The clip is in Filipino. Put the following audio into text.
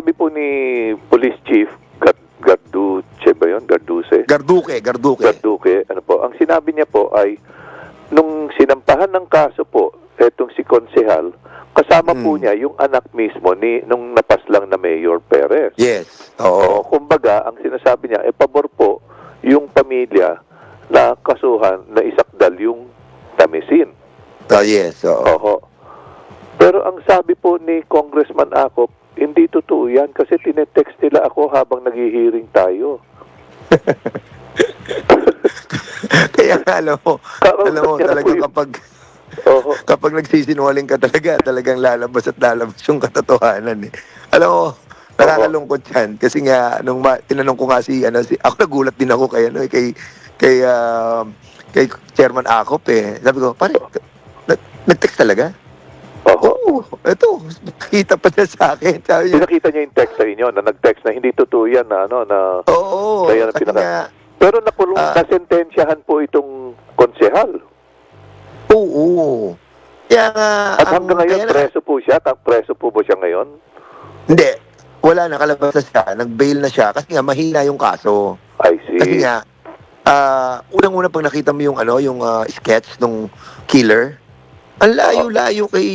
sabi po ni Police Chief Garduce ba yun? Garduce? Garduque, Garduque. Garduque, ano po, ang sinabi niya po ay nung sinampahan ng kaso po, etong si Konsehal, kasama po Hmm. niya yung anak mismo ni nung napaslang na Mayor Perez. Yes. Oo, Oo. kumbaga, ang sinasabi niya, e pabor po yung pamilya na kasuhan na isakdal yung tamisin. Oh, yes. Oo. Oho. Pero ang sabi po ni Congressman Akop, hindi totoo yan kasi tinetext nila ako habang naghihiring tayo. Kaya alam mo, alam mo, yun. kapag, Oho. kapag nagsisinungaling ka talaga, talagang lalabas at lalabas yung katotohanan eh. Alam mo, nakakalungkot yan. Kasi nga, nung ma- tinanong ko nga si, ano, si, ako nagulat din ako kay, ano, eh, kay, kay, ah, kay Chairman Akop eh. Sabi ko, pare, nag- nag-text talaga? Oho. Oo, eto, kita pa niya sa akin. Sabi niya, Pinakita niya yung text sa inyo na nag-text na hindi totoo yan na ano na oo, na kasi pinaka- nga, pero nakulong Ah. nasentensyahan po itong konsehal. oo. Kaya nga, At ang- hanggang ngayon kaya na- preso po siya, Ta- preso po ba siya ngayon? Hindi. Wala na, kalabas na siya. Nag-bail na siya kasi nga mahina yung kaso. I see. Kasi nga, ah, unang-una pag nakita mo yung ano, yung ah, sketch nung killer, ang layo-layo kay